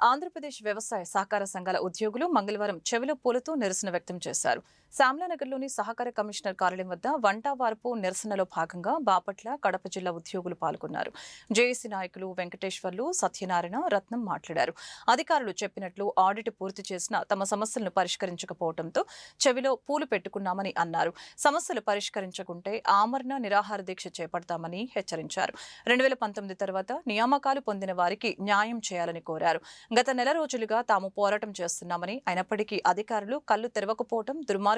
ఆంధ్రప్రదేశ్ వ్యవసాయ సహకార సంఘాల ఉద్యోగులు మంగళవారం చెవిలో పూలతో నిరసన వ్యక్తం చేశారు. శామ్లానగర్లోని సహకార కమిషనర్ కార్యాలయం వద్ద వంటావార్పు నిరసనలో భాగంగా బాపట్ల కడప జిల్లా ఉద్యోగులు పాల్గొన్నారు. జేఏసీ నాయకులు వెంకటేశ్వర్లు సత్యనారాయణ రత్నం మాట్లాడారు. అధికారులు చెప్పినట్లు ఆడిట్ పూర్తి చేసిన తమ సమస్యలను పరిష్కరించకపోవడంతో చెవిలో పూలు పెట్టుకున్నామని అన్నారు. సమస్యలు పరిష్కరించకుంటే ఆమరణ నిరాహార దీక్ష చేపడతామని హెచ్చరించారు. రెండు వేల పంతొమ్మిది తర్వాత నియామకాలు పొందిన వారికి న్యాయం చేయాలని కోరారు. గత నెల రోజులుగా తాము పోరాటం చేస్తున్నామని అయినప్పటికీ అధికారులు కళ్ళు తెరవకపోవడం దుర్మార్గం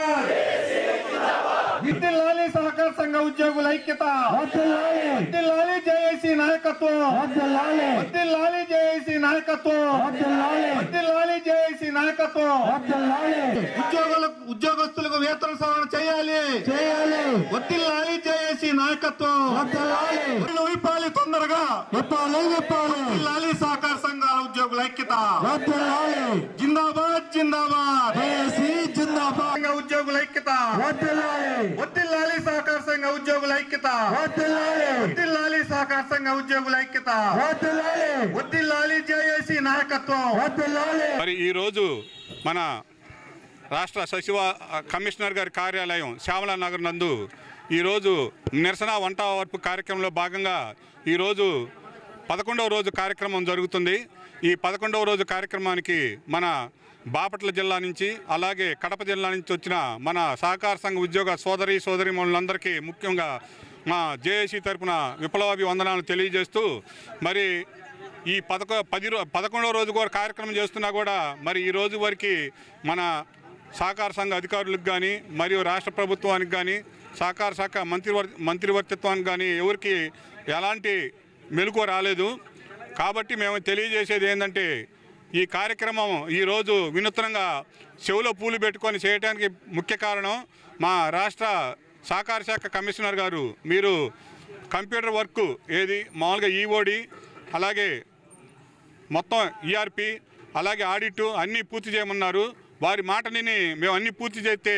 ఉద్యోగుల ఐక్యత. జిల్లాలి జేఏసీ నాయకత్వం. జిల్లాలి జేఏసీ నాయకత్వం. జిల్లాలి జేఏసీ నాయకత్వం. ఉద్యోగులకు ఉద్యోగస్తులకు వేతన సవరణ చేయాలి. చేయాలి. వడ్డిల్లాలి జేఏసీ నాయకత్వం. విప్పాలి తొందరగా. విప్పాలి విప్పాలి. వడ్డిల్లాలి సహకార సంఘాల ఉద్యోగుల ఐక్యత. జిందాబాద్ జిందాబాద్. ఉద్యోగుల ఐక్యత వడ్డిల్లాలి సహకార సంఘ ఉద్యోగుల ఐక్యత. వడ్డిల్లాలి సహకార సంఘ ఉద్యోగుల ఐక్యత. వడ్డిల్లాలి జేఏసీ నాయకత్వం. మరి ఈరోజు మన రాష్ట్ర సచివ కమిషనర్ గారి కార్యాలయం శ్యామలా నగర్ నందు ఈరోజు నిరసన వంట వరపు కార్యక్రమంలో భాగంగా ఈరోజు పదకొండవ రోజు కార్యక్రమం జరుగుతుంది. ఈ పదకొండవ రోజు కార్యక్రమానికి మన బాపట్ల జిల్లా నుంచి అలాగే కడప జిల్లా నుంచి వచ్చిన మన సహకార సంఘ ఉద్యోగ సోదరి సోదరి మనులందరికీ ముఖ్యంగా మా జేఏసీ తరఫున విప్లవాభి వందనాలు తెలియజేస్తూ మరి ఈ పదకొ పది రో పదకొండవ రోజు కూడా కార్యక్రమం చేస్తున్నా కూడా మరి ఈ రోజు వరకు మన సహకార సంఘ అధికారులకు కానీ మరియు రాష్ట్ర ప్రభుత్వానికి కానీ సహకార శాఖ మంత్రివర్ మంత్రివర్తిత్వానికి కానీ ఎవరికి ఎలాంటి మెలకు రాలేదు. కాబట్టి మేము తెలియజేసేది ఏంటంటే ఈ కార్యక్రమం ఈరోజు వినూత్నంగా చెవులో పూలు పెట్టుకొని చేయడానికి ముఖ్య కారణం మా రాష్ట్ర సహకార శాఖ కమిషనర్ గారు. మీరు కంప్యూటర్ వర్క్ ఏది? మామూలుగా ఈఓడి అలాగే మొత్తం ఈఆర్పి అలాగే ఆడిట్ అన్నీ పూర్తి చేయమన్నారు. వారి మాటని మేము అన్నీ పూర్తి చేస్తే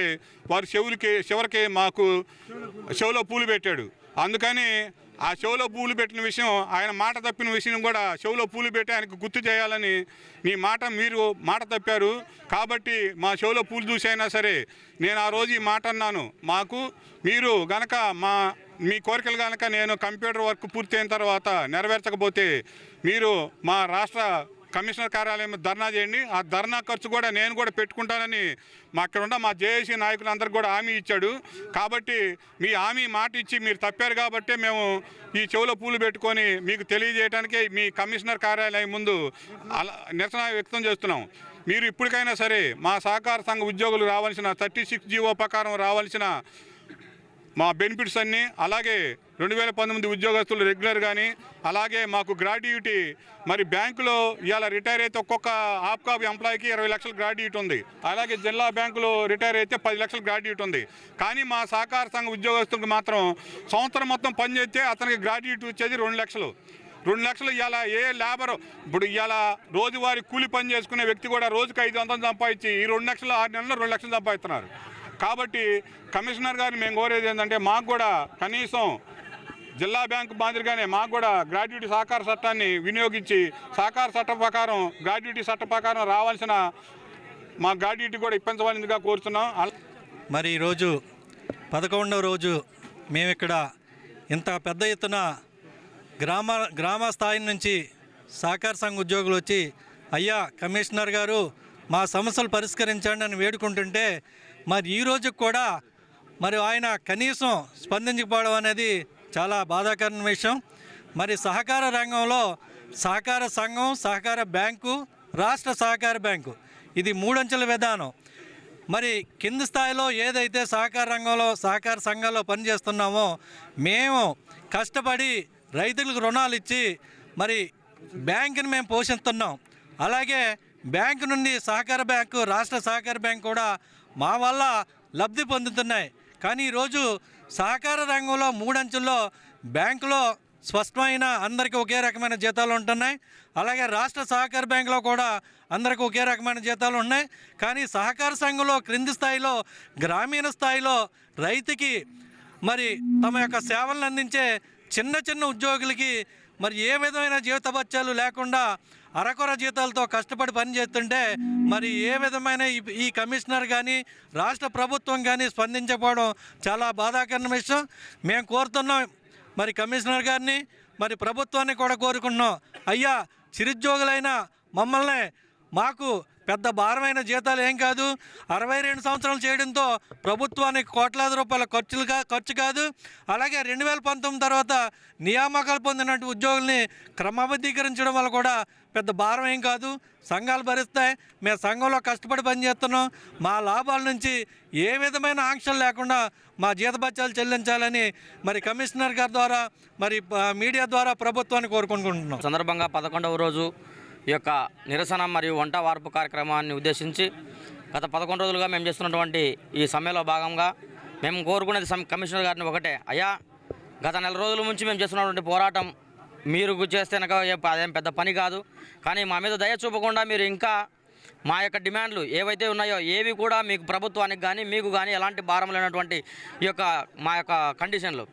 వారి చెవులకి చివరికి మాకు చెవులో పూలు పెట్టాడు. అందుకని ఆ షోలో పూలు పెట్టిన విషయం ఆయన మాట తప్పిన విషయం కూడా షోలో పూలు పెట్టి ఆయనకు గుర్తు చేయాలని నీ మాట మీరు మాట తప్పారు. కాబట్టి మా షోలో పూలు చూసైనా సరే నేను ఆ రోజు ఈ మాట అన్నాను. మాకు మీరు గనక మా మీ కోరికలు కనుక నేను కంప్యూటర్ వర్క్ పూర్తయిన తర్వాత నెరవేర్చకపోతే మీరు మా రాష్ట్ర కమిషనర్ కార్యాలయం ధర్నా చేయండి. ఆ ధర్నా ఖర్చు కూడా నేను కూడా పెట్టుకుంటానని మా అక్కడ ఉన్న మా జేఏసీ నాయకులందరికీ కూడా హామీ ఇచ్చాడు. కాబట్టి మీ హామీ మాట ఇచ్చి మీరు తప్పారు కాబట్టి మేము ఈ చెవులో పూలు పెట్టుకొని మీకు తెలియజేయడానికే మీ కమిషనర్ కార్యాలయం ముందు అలా నిరసన వ్యక్తం చేస్తున్నాం. మీరు ఇప్పటికైనా సరే మా సహకార సంఘ ఉద్యోగులు రావాల్సిన థర్టీ సిక్స్ జీవో ప్రకారం రావాల్సిన మా బెనిఫిట్స్ అన్నీ అలాగే రెండు వేల పంతొమ్మిది ఉద్యోగస్తులు రెగ్యులర్ కానీ అలాగే మాకు గ్రాడ్యుటీ. మరి బ్యాంకులో ఇవాళ రిటైర్ అయితే ఒక్కొక్క ఆప్కాబ్ ఎంప్లాయీకి ఇరవై లక్షల గ్రాడ్యుయేట్ ఉంది. అలాగే జిల్లా బ్యాంకులో రిటైర్ అయితే పది లక్షల గ్రాడ్యుయేట్ ఉంది. కానీ మా సహకార సంఘ ఉద్యోగస్తులకు మాత్రం సంవత్సరం మొత్తం పనిచేస్తే అతనికి గ్రాడ్యుయేట్ వచ్చేది రెండు లక్షలు. రెండు లక్షలు ఇవాళ ఏ లేబర్ ఇప్పుడు ఇవాళ రోజువారీ కూలి పని చేసుకునే వ్యక్తి కూడా రోజుకి ఐదు వందలు సంపాదించి ఈ రెండు లక్షలు ఆరు నెలలు రెండు లక్షలు సంపాదిస్తున్నారు. కాబట్టి కమిషనర్ గారిని మేము కోరేది ఏంటంటే మాకు కూడా కనీసం జిల్లా బ్యాంకు మాదిరిగానే మాకు కూడా గ్రాడ్యుటీ సహకార చట్టాన్ని వినియోగించి సహకార చట్టం ప్రకారం గ్రాడ్యుటీ చట్టం ప్రకారం రావాల్సిన మా గ్రాడ్యుటీ కూడా ఇప్పించవలసిందిగా కోరుతున్నాం. మరి ఈరోజు పదకొండవ రోజు మేము ఇక్కడ ఇంత పెద్ద ఎత్తున గ్రామ గ్రామ స్థాయి నుంచి సహకార సంఘ ఉద్యోగులు వచ్చి అయ్యా కమిషనర్ గారు మా సమస్యలు పరిష్కరించండి అని వేడుకుంటుంటే మరి ఈ రోజు కూడా మరి ఆయన కనీసం స్పందించకపోవడం అనేది చాలా బాధాకరమైన విషయం. మరి సహకార రంగంలో సహకార సంఘం సహకార బ్యాంకు రాష్ట్ర సహకార బ్యాంకు. ఇది మూడంచెల విధానం. మరి కింది స్థాయిలో ఏదైతే సహకార రంగంలో సహకార సంఘాల్లో పనిచేస్తున్నామో మేము కష్టపడి రైతులకు రుణాలు ఇచ్చి మరి బ్యాంకుని మేము పోషిస్తున్నాం. అలాగే బ్యాంకు నుండి సహకార బ్యాంకు రాష్ట్ర సహకార బ్యాంక్ కూడా మా వల్ల లబ్ధి పొందుతున్నాయి. కానీ ఈరోజు సహకార రంగంలో మూడంచుల్లో బ్యాంకులో స్పష్టమైన అందరికీ ఒకే రకమైన జీతాలు ఉంటున్నాయి. అలాగే రాష్ట్ర సహకార బ్యాంకులో కూడా అందరికీ ఒకే రకమైన జీతాలు ఉన్నాయి. కానీ సహకార సంఘంలో క్రింది స్థాయిలో గ్రామీణ స్థాయిలో రైతుకి మరి తమ యొక్క సేవలను అందించే చిన్న చిన్న ఉద్యోగులకి మరి ఏ విధమైన జీవిత భత్యాలు లేకుండా అరకొర జీతాలతో కష్టపడి పనిచేస్తుంటే మరి ఏ విధమైన ఈ- ఈ కమిషనర్ కానీ రాష్ట్ర ప్రభుత్వం కానీ స్పందించకపోవడం చాలా బాధాకరమైన విషయం. మేము కోరుతున్నాం మరి కమిషనర్ గారిని మరి ప్రభుత్వాన్ని కూడా కోరుకుంటున్నాం. అయ్యా చిరుద్యోగులైన మమ్మల్ని మాకు పెద్ద భారమైన జీతాలు ఏం కాదు. అరవై రెండు సంవత్సరాలు చేయడంతో ప్రభుత్వానికి కోట్లాది రూపాయల ఖర్చులుగా ఖర్చు కాదు. అలాగే రెండు వేల పంతొమ్మిది తర్వాత నియామకాలు పొందినట్టు ఉద్యోగుల్ని క్రమబద్ధీకరించడం వల్ల కూడా పెద్ద భారం ఏం కాదు. సంఘాలు భరిస్తాయి. మేము సంఘంలో కష్టపడి పనిచేస్తున్నాం. మా లాభాల నుంచి ఏ విధమైన ఆంక్షలు లేకుండా మా జీతభత్యాలు చెల్లించాలని మరి కమిషనర్ గారి ద్వారా మరి మీడియా ద్వారా ప్రభుత్వాన్ని కోరుకుంటున్నాం. సందర్భంగా పదకొండవ రోజు ఈ యొక్క నిరసన మరియు వంట వార్పు కార్యక్రమాన్ని ఉద్దేశించి గత పదకొండు రోజులుగా మేము చేస్తున్నటువంటి ఈ సమ్మెలో భాగంగా మేము కోరుకునేది సమ్ కమిషనర్ గారిని ఒకటే. అయ్యా గత నెల రోజుల నుంచి మేము చేస్తున్నటువంటి పోరాటం మీరు చేస్తే కనుక అదేం పెద్ద పని కాదు. కానీ మా మీద దయ చూపకుండా మీరు ఇంకా మా యొక్క డిమాండ్లు ఏవైతే ఉన్నాయో ఏవి కూడా మీకు ప్రభుత్వానికి కానీ మీకు కానీ ఎలాంటి భారం లేనటువంటి ఈ యొక్క మా యొక్క కండిషన్లు.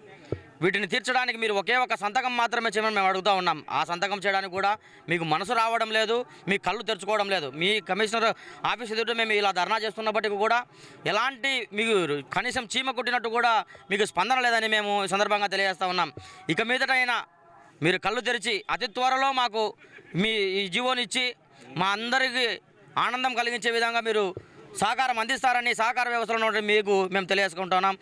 వీటిని తీర్చడానికి మీరు ఒకే ఒక సంతకం మాత్రమే చేయమని మేము అడుగుతూ ఉన్నాం. ఆ సంతకం చేయడానికి కూడా మీకు మనసు రావడం లేదు మీ కళ్ళు తెరుచుకోవడం లేదు. మీ కమిషనర్ ఆఫీస్ ఎదుట మేము ఇలా ధర్నా చేస్తున్నప్పటికీ కూడా ఎలాంటి మీకు కనీసం చీమ కుట్టినట్టు కూడా మీకు స్పందన లేదని మేము ఈ సందర్భంగా తెలియజేస్తూ ఉన్నాం. ఇక మీదటైనా మీరు కళ్ళు తెరిచి అతి త్వరలో మాకు మీ ఈ జీవోని ఇచ్చి మా అందరికీ ఆనందం కలిగించే విధంగా మీరు సహకారం అందిస్తారని సహకార వ్యవస్థలో మీకు మేము తెలియజేసుకుంటున్నాం